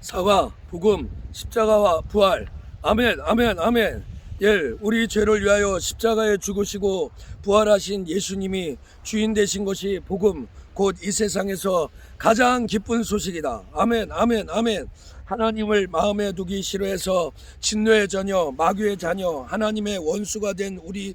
사과, 복음, 십자가와 부활. 아멘, 아멘, 아멘. 예, 우리 죄를 위하여 십자가에 죽으시고 부활하신 예수님이 주인 되신 것이 복음, 곧 이 세상에서 가장 기쁜 소식이다. 아멘, 아멘, 아멘. 하나님을 마음에 두기 싫어해서 진노의 자녀, 마귀의 자녀, 하나님의 원수가 된 우리의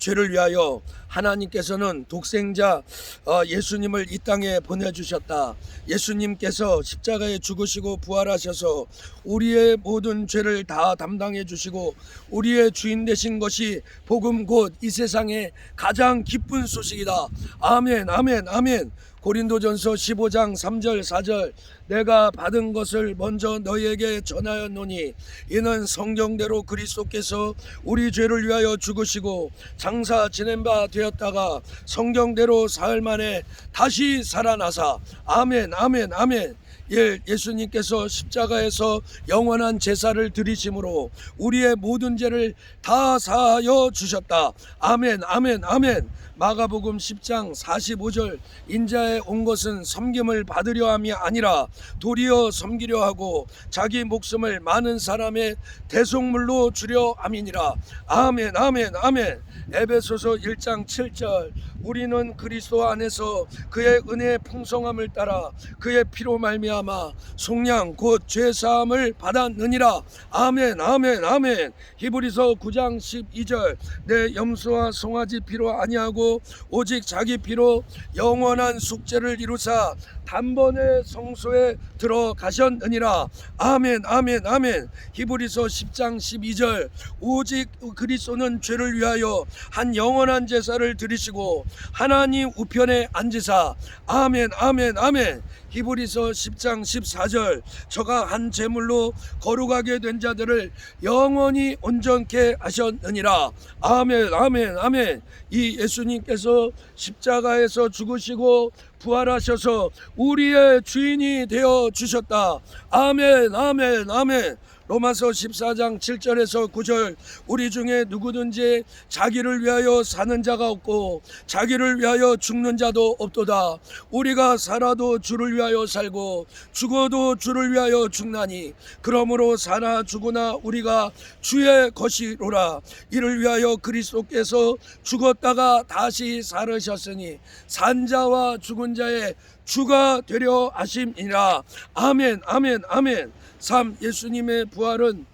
죄를 위하여 하나님께서는 독생자 어, 예수님을 이 땅에 보내주셨다. 예수님께서 십자가에 죽으시고 부활하셔서 우리의 모든 죄를 다 담당해 주시고 우리의 주인 되신 것이 복음 곧 이 세상의 가장 기쁜 소식이다. 아멘, 아멘, 아멘. 고린도전서 15장 3절 4절 내가 받은 것을 먼저 너희에게 전하였노니 이는 성경대로 그리스도께서 우리 죄를 위하여 죽으시고 장사 지낸 바 되었다가 성경대로 사흘 만에 다시 살아나사. 아멘 아멘 아멘 예, 예수님께서 십자가에서 영원한 제사를 드리심으로 우리의 모든 죄를 다 사하여 주셨다. 아멘, 아멘, 아멘. 마가복음 10장 45절 인자에 온 것은 섬김을 받으려 함이 아니라 도리어 섬기려 하고 자기 목숨을 많은 사람의 대속물로 주려 함이니라. 아멘, 아멘, 아멘. 에베소서 1장 7절 우리는 그리스도 안에서 그의 은혜의 풍성함을 따라 그의 피로 말미암아 속량 곧 죄 사함을 받았느니라. 아멘 아멘 아멘. 히브리서 9장 12절. 내 염소와 송아지 피로 아니하고 오직 자기 피로 영원한 숙제를 이루사 단번에 성소에 들어가셨느니라. 아멘 아멘 아멘. 히브리서 10장 12절. 오직 그리스도는 죄를 위하여 한 영원한 제사를 드리시고 하나님 우편에 앉으사. 아멘 아멘 아멘. 히브리서 10장 14절 저가 한 제물로 거룩하게 된 자들을 영원히 온전케 하셨느니라. 아멘 아멘 아멘. 이 예수님께서 십자가에서 죽으시고 부활하셔서 우리의 주인이 되어 주셨다. 아멘 아멘 아멘. 로마서 14장 7절에서 9절. 우리 중에 누구든지 자기를 위하여 사는 자가 없고 자기를 위하여 죽는 자도 없도다. 우리가 살아도 주를 위하여 살고 죽어도 주를 위하여 죽나니 그러므로 사나 죽으나 우리가 주의 것이로라. 이를 위하여 그리스도께서 죽었다가 다시 살으셨으니 산자와 죽은 자의 주가 되려 하심이라 아멘 아멘 아멘 3. 예수님의 부활은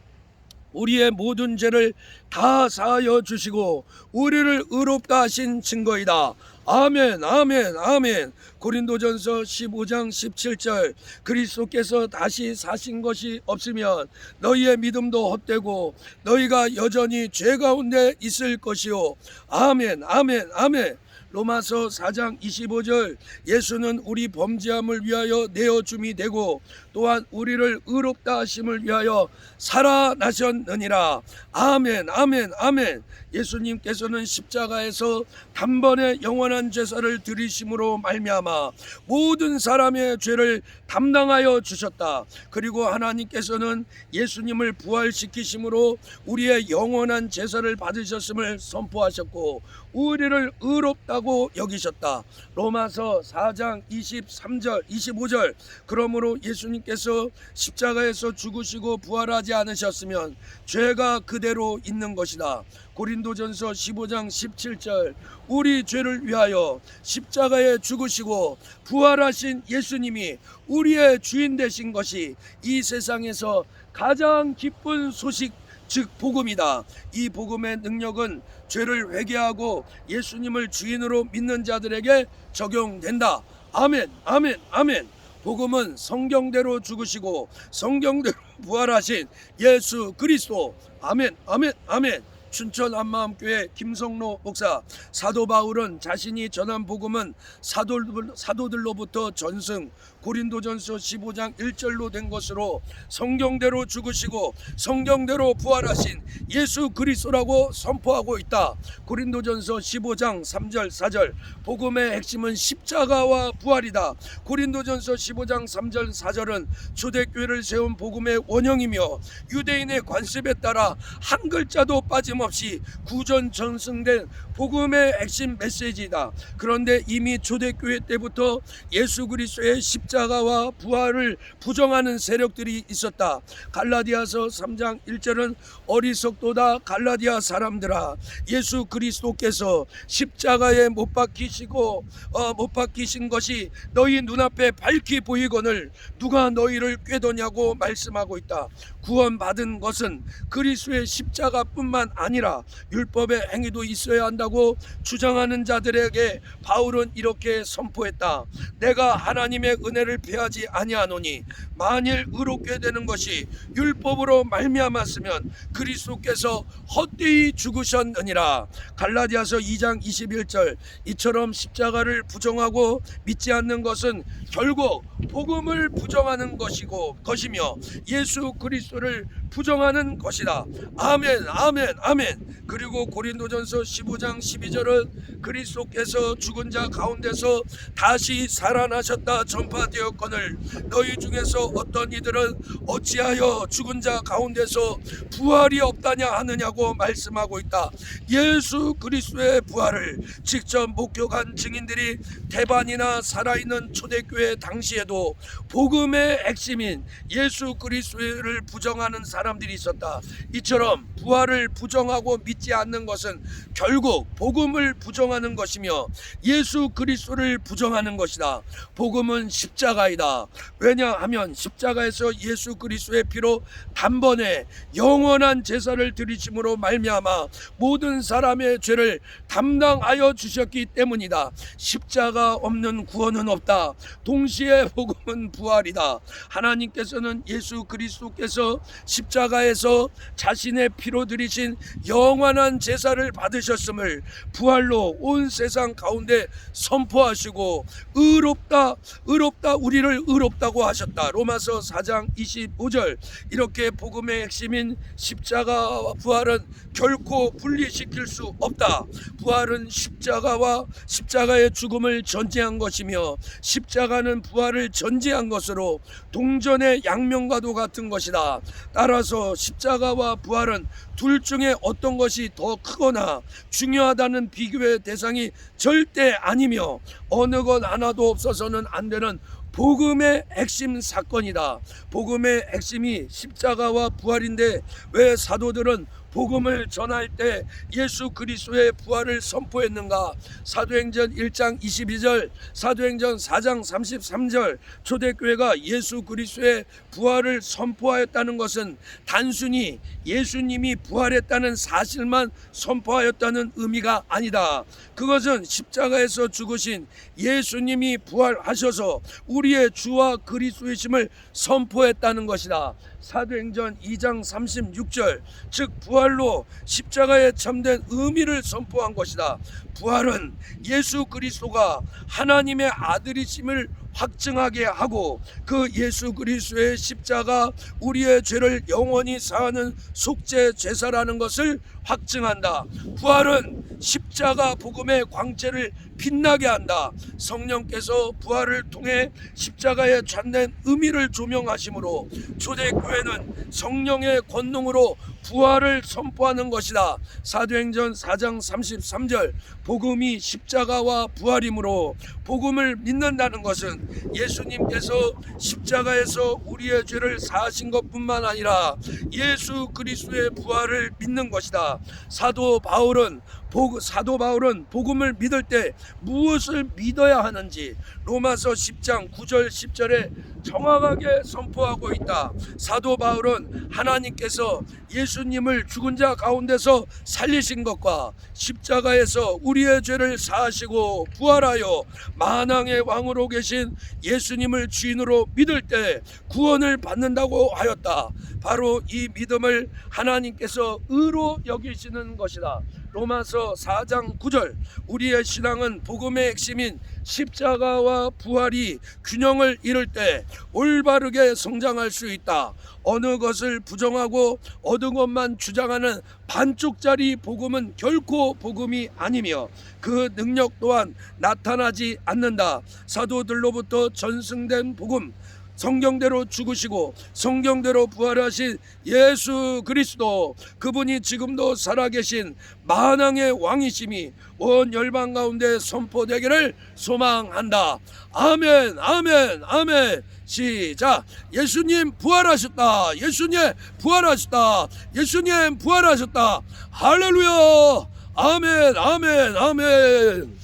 우리의 모든 죄를 다 사하여 주시고 우리를 의롭다 하신 증거이다. 아멘, 아멘, 아멘. 고린도전서 15장 17절 그리스도께서 다시 사신 것이 없으면 너희의 믿음도 헛되고 너희가 여전히 죄 가운데 있을 것이요. 아멘, 아멘, 아멘. 로마서 4장 25절 예수는 우리 범죄함을 위하여 내어 줌이 되고 또한 우리를 의롭다 하심을 위하여 살아나셨느니라. 아멘 아멘 아멘. 예수님께서는 십자가에서 단번에 영원한 제사를 드리심으로 말미암아 모든 사람의 죄를 담당하여 주셨다. 그리고 하나님께서는 예수님을 부활시키심으로 우리의 영원한 제사를 받으셨음을 선포하셨고 우리를 의롭 다고 여기셨다. 로마서 4장 23절, 25절. 그러므로 예수님께서 십자가에서 죽으시고 부활하지 않으셨으면 죄가 그대로 있는 것이다. 고린도전서 15장 17절. 우리 죄를 위하여 십자가에 죽으시고 부활하신 예수님이 우리의 주인 되신 것이 이 세상에서 가장 기쁜 소식 즉 복음이다. 이 복음의 능력은 죄를 회개하고 예수님을 주인으로 믿는 자들에게 적용된다. 아멘. 아멘. 아멘. 복음은 성경대로 죽으시고 성경대로 부활하신 예수 그리스도. 아멘. 아멘. 아멘. 춘천 안마음교회 김성로 목사 사도 바울은 자신이 전한 복음은 사도들, 사도들로부터 전승 고린도전서 15장 1절로 된 것으로 성경대로 죽으시고 성경대로 부활하신 예수 그리스도라고 선포하고 있다. 고린도전서 15장 3절 4절 복음의 핵심은 십자가와 부활이다. 고린도전서 15장 3절 4절은 초대교회를 세운 복음의 원형이며 유대인의 관습에 따라 한 글자도 빠짐 틀림없이 구전 전승된 복음의 핵심 메시지이다. 그런데 이미 초대교회 때부터 예수 그리스도의 십자가와 부활을 부정하는 세력들이 있었다. 갈라디아서 3장 1절은 어리석도다 갈라디아 사람들아 예수 그리스도께서 십자가에 못 박히시고 어, 못 박히신 것이 너희 눈앞에 밝히 보이거늘 누가 너희를 꾀도냐고 말씀하고 있다. 구원받은 것은 그리스도의 십자가뿐만 아니라 율법의 행위도 있어야 한다고 주장하는 자들에게 바울은 이렇게 선포했다. 내가 하나님의 은혜를 배하지 아니하노니 만일 의롭게 되는 것이 율법으로 말미암았으면 그리스도께서 헛되이 죽으셨느니라. 갈라디아서 2장 21절 이처럼 십자가를 부정하고 믿지 않는 것은 결국 복음을 부정하는 것이고 것이며 예수 그리스도를 부정하는 것이다. 아멘, 아멘, 아멘. 그리고 고린도전서 15장 12절은 그리스도께서 죽은 자 가운데서 다시 살아나셨다 전파되었거늘 너희 중에서 어떤 이들은 어찌하여 죽은 자 가운데서 부활이 없다냐 하느냐고 말씀하고 있다. 예수 그리스도의 부활을 직접 목격한 증인들이 대반이나 살아있는 초대교회 당시에도 복음의 핵심인 예수 그리스도를 부정하는 사람 들이 있었다. 이처럼 부활을 부정하고 믿지 않는 것은 결국 복음을 부정하는 것이며 예수 그리스도를 부정하는 것이다. 복음은 십자가이다. 왜냐하면 십자가에서 예수 그리스도의 피로 단번에 영원한 제사를 드리심으로 말미암아 모든 사람의 죄를 담당하여 주셨기 때문이다. 십자가 없는 구원은 없다. 동시에 복음은 부활이다. 하나님께서는 예수 그리스도께서 십 자가에서 자신의 피로 드리신 영원한 제사를 받으셨음을 부활로 온 세상 가운데 선포하시고 의롭다 의롭다 우리를 의롭다고 하셨다. 로마서 4장 25절 이렇게 복음의 핵심인 십자가와 부활은 결코 분리시킬 수 없다. 부활은 십자가와 십자가의 죽음을 전제한 것이며 십자가는 부활을 전제한 것으로 동전의 양면과도 같은 것이다. 따라 서 십자가와 부활은 둘 중에 어떤 것이 더 크거나 중요하다는 비교의 대상이 절대 아니며 어느 것 하나도 없어서는 안 되는 복음의 핵심 사건이다. 복음의 핵심이 십자가와 부활인데 왜 사도들은 복음을 전할 때 예수 그리스도의 부활을 선포했는가? 사도행전 1장 22절, 사도행전 4장 33절 초대교회가 예수 그리스도의 부활을 선포하였다는 것은 단순히 예수님이 부활했다는 사실만 선포하였다는 의미가 아니다. 그것은 십자가에서 죽으신 예수님이 부활하셔서 우리의 주와 그리스도이심을 선포했다는 것이다. 사도행전 2장 36절 즉 부활 로 십자가에 참된 의미를 선포한 것이다. 부활은 예수 그리스도가 하나님의 아들이심을 확증하게 하고 그 예수 그리스도의 십자가 우리의 죄를 영원히 사하는 속죄 제사라는 것을 확증한다. 부활은 십자가 복음의 광채를 빛나게 한다. 성령께서 부활을 통해 십자가에 찾는 의미를 조명하심으로 초대교회는 성령의 권능으로 부활을 선포하는 것이다. 사도행전 4장 33절 복음이 십자가와 부활이므로 복음을 믿는다는 것은 예수님께서 십자가에서 우리의 죄를 사하신 것뿐만 아니라 예수 그리스도의 부활을 믿는 것이다. 사도 바울은 복- 사도 바울은 복음을 믿을 때 무엇을 믿어야 하는지 로마서 10장 9절 10절에 정확하게 선포하고 있다. 사도 바울은 하나님께서 예수님을 죽은 자 가운데서 살리신 것과 십자가에서 우리의 죄를 사하시고 부활하여 만왕의 왕으로 계신 예수님을 주인으로 믿을 때 구원을 받는다고 하였다. 바로 이 믿음을 하나님께서 의로 여기시는 것이다. 로마서 4장 9절 우리의 신앙은 복음의 핵심인 십자가와 부활이 균형을 이룰 때 올바르게 성장할 수 있다. 어느 것을 부정하고 어느 것만 주장하는 반쪽짜리 복음은 결코 복음이 아니며 그 능력 또한 나타나지 않는다. 사도들로부터 전승된 복음 성경대로 죽으시고 성경대로 부활하신 예수 그리스도 그분이 지금도 살아계신 만왕의 왕이심이 온 열방 가운데 선포되기를 소망한다. 아멘, 아멘, 아멘. 시작. 예수님 부활하셨다. 예수님 부활하셨다. 예수님 부활하셨다. 할렐루야. 아멘, 아멘, 아멘.